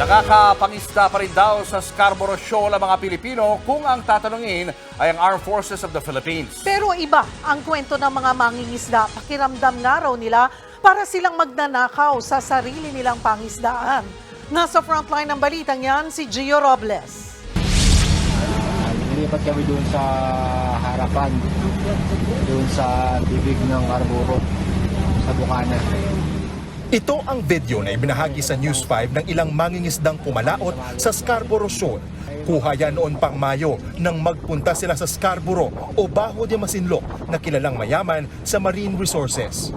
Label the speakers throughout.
Speaker 1: Nakakapangista pa rin daw sa Scarborough Shoal ang mga Pilipino kung ang tatanungin ay ang Armed Forces of the Philippines.
Speaker 2: Pero iba ang kwento ng mga mangingisda. Pakiramdam nga raw nila para silang magnanakaw sa sarili nilang pangisdaan. Nasa frontline ng balitang yan si Gio Robles.
Speaker 3: Nilipat kami doon sa harapan, doon sa bibig ng Arburo, sa Bukana.
Speaker 4: Ito ang video na ibinahagi sa News 5 ng ilang mangingisdang pumalaot sa Scarborough Shoal. Kuha yan noon pang Mayo nang magpunta sila sa Scarborough o Bajo de Masinloc na kilalang mayaman sa marine resources.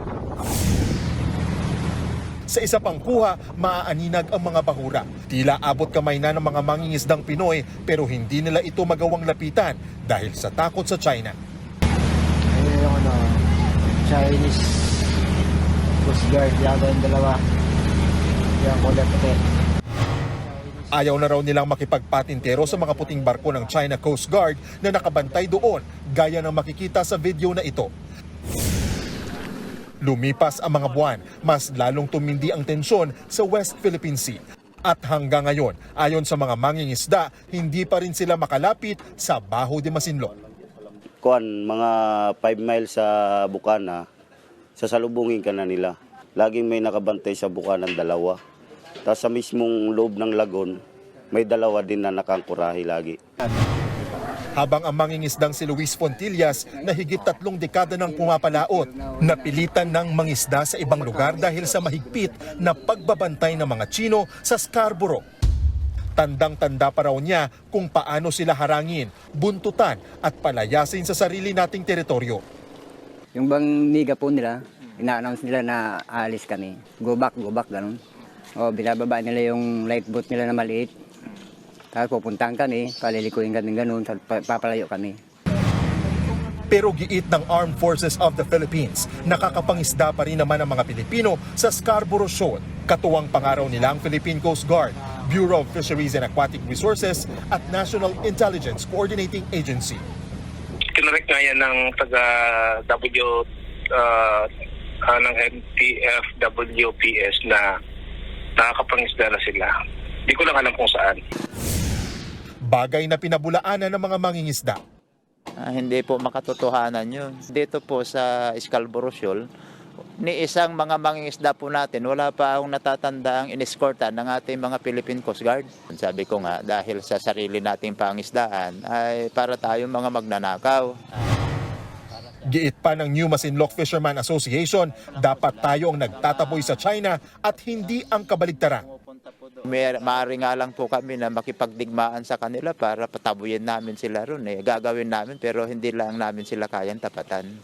Speaker 4: Sa isa pang kuha, maaaninag ang mga bahura. Tila abot kamay na ng mga mangingisdang Pinoy pero hindi nila ito magawang lapitan dahil sa takot sa China.
Speaker 3: Ayun yung ano, Chinese Coast Guard, yata yung dalawa. Yung kulay puti.
Speaker 4: Ayaw na raw nilang makipagpatintero sa mga puting barko ng China Coast Guard na nakabantay doon gaya ng makikita sa video na ito. Lumipas ang mga buwan, mas lalong tumindi ang tensyon sa West Philippine Sea. At hanggang ngayon, ayon sa mga mangingisda, hindi pa rin sila makalapit sa Baho de Masinloc.
Speaker 5: kuan mga 5 miles sa Bukana, sasalubungin ka na nila. Laging may nakabantay sa Bukana ng dalawa. Tapos sa mismong loob ng lagon, may dalawa din na nakangkurahi lagi.
Speaker 4: Habang ang mangingisdang si Luis Fontillas na higit tatlong dekada ng pumapalaot, napilitan ng mangisda sa ibang lugar dahil sa mahigpit na pagbabantay ng mga Chino sa Scarborough. Tandang-tanda pa raw niya kung paano sila harangin, buntutan at palayasin sa sarili nating teritoryo.
Speaker 6: Yung bang miga po nila, ina-announce nila na aalis kami. Go back, go back, ganun. O, binababa nila yung light boat nila na maliit. Tapos pupuntahan kami, palilikuin kami ganun, papalayo kami.
Speaker 4: Pero giit ng Armed Forces of the Philippines, nakakapangisda pa rin naman ang mga Pilipino sa Scarborough Shoal. Katuwang pangaraw nila ang Philippine Coast Guard, Bureau of Fisheries and Aquatic Resources at National Intelligence Coordinating Agency.
Speaker 7: Kinarek nga yan ng taga W uh, uh, ng NTF WPS na nakakapangisda na sila. Hindi ko lang alam kung saan.
Speaker 4: Bagay na pinabulaanan ng mga mangingisda.
Speaker 8: Ah, hindi po makatotohanan yun. Dito po sa Scarborough Shoal, ni isang mga mangingisda po natin, wala pa akong natatanda ang inescortan ng ating mga Philippine Coast Guard. Sabi ko nga, dahil sa sarili nating pangisdaan, ay para tayong mga magnanakaw.
Speaker 4: Giit pa ng New Masinloc Fisherman Association, dapat tayo ang nagtataboy sa China at hindi ang kabaligtaran.
Speaker 8: May, maaari nga lang po kami na makipagdigmaan sa kanila para patabuyin namin sila ron. Eh. Gagawin namin pero hindi lang namin sila kayang tapatan.